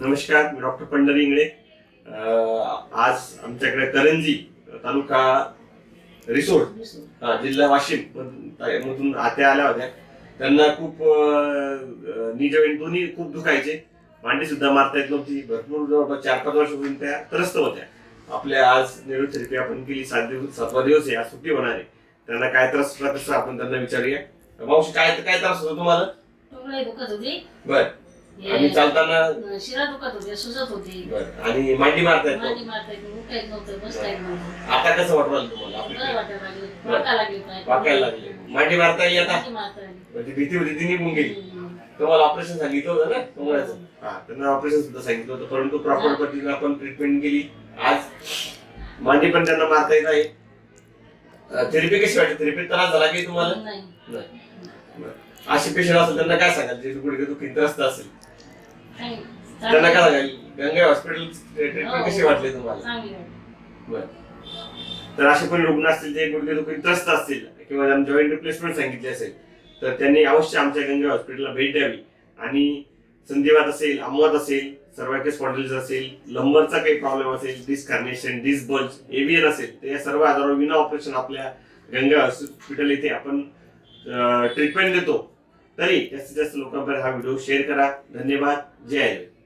नमस्कार मी डॉक्टर पंढरी इंगळे. आज आमच्याकडे करंजी तालुका रिसोड हा, जिल्हा वाशिम मधून आत्या आल्या होत्या. त्यांना खूप नी जॉईंट दोन्ही खूप दुखायचे. मांडी सुद्धा मारता येत नव्हती. भरपूर जवळपास चार पाच वर्षापासून त्या त्रस्त होत्या. आपल्या आज न्यूरोथेरपी आपण केली. सात दिवस सातवा दिवस आहे. आज सुट्टी होणार आहे. त्यांना काय त्रास होता कसं आपण त्यांना विचारूया. मावशी काय काय त्रास होतो तुम्हाला? बर. आणि चालताना शिरा दुखत होते सुजत होती. बर. आणि मांडी मारता येत मांडी. मारता येत नव्हतं, उठता येत नव्हतं बसता येत नव्हतं. आता कसं वाटू लागलं तुम्हाला? बरं आपली वाटायला लागलं. वाका लागली पाय. वाकायला लागले. मांडी मारता येईल आता? मांडी मारता आली. म्हणजे भीती होती ती निघून गेली. हम्म. तुम्हाला ऑपरेशन सांगितलं होतं ना? कमळाचं हा. त्यांना ऑपरेशन सुद्धा सांगितलं होतं. परंतु प्रॉपर पद्धतीने आपण ट्रीटमेंट केली. आज मांडी पण त्यांना मारता येत आहे. थेरपी कशी वाटते थेरपी त्रास झाला की तुम्हाला? नाही. नाही. बरं. असे पेशंट असेल त्यांना काय सांगाल? जे गुडघे दुखी त्रस्त असेल. त्यांना काय सांगाल गंगा हॉस्पिटल ट्रीटमेंट कशी वाटली तुम्हाला. बरं. तर असे पण रुग्ण असतील जे गुडघे दुखी त्रस्त असतील किंवा जॉईंट रिप्लेसमेंट सांगितली असेल तर त्यांनी अवश्य आमच्या गंगा हॉस्पिटलला भेट द्यावी. आणि संधिवात असेल अमवात असेल सर्वायकल स्पॉन्डिलिस असेल लंबरचा काही प्रॉब्लेम असेल डिस्क कार्नेशन डिस्क बल्ज एव्हियन असेल तर या सर्व आजारावर विना ऑपरेशन आपल्या गंगा हॉस्पिटल येथे आपण ट्रीटमेंट देतो. तरी जास्तीत जास्त लोकांपर्यंत हा व्हिडिओ शेअर करा. धन्यवाद. जय आयुर्वेद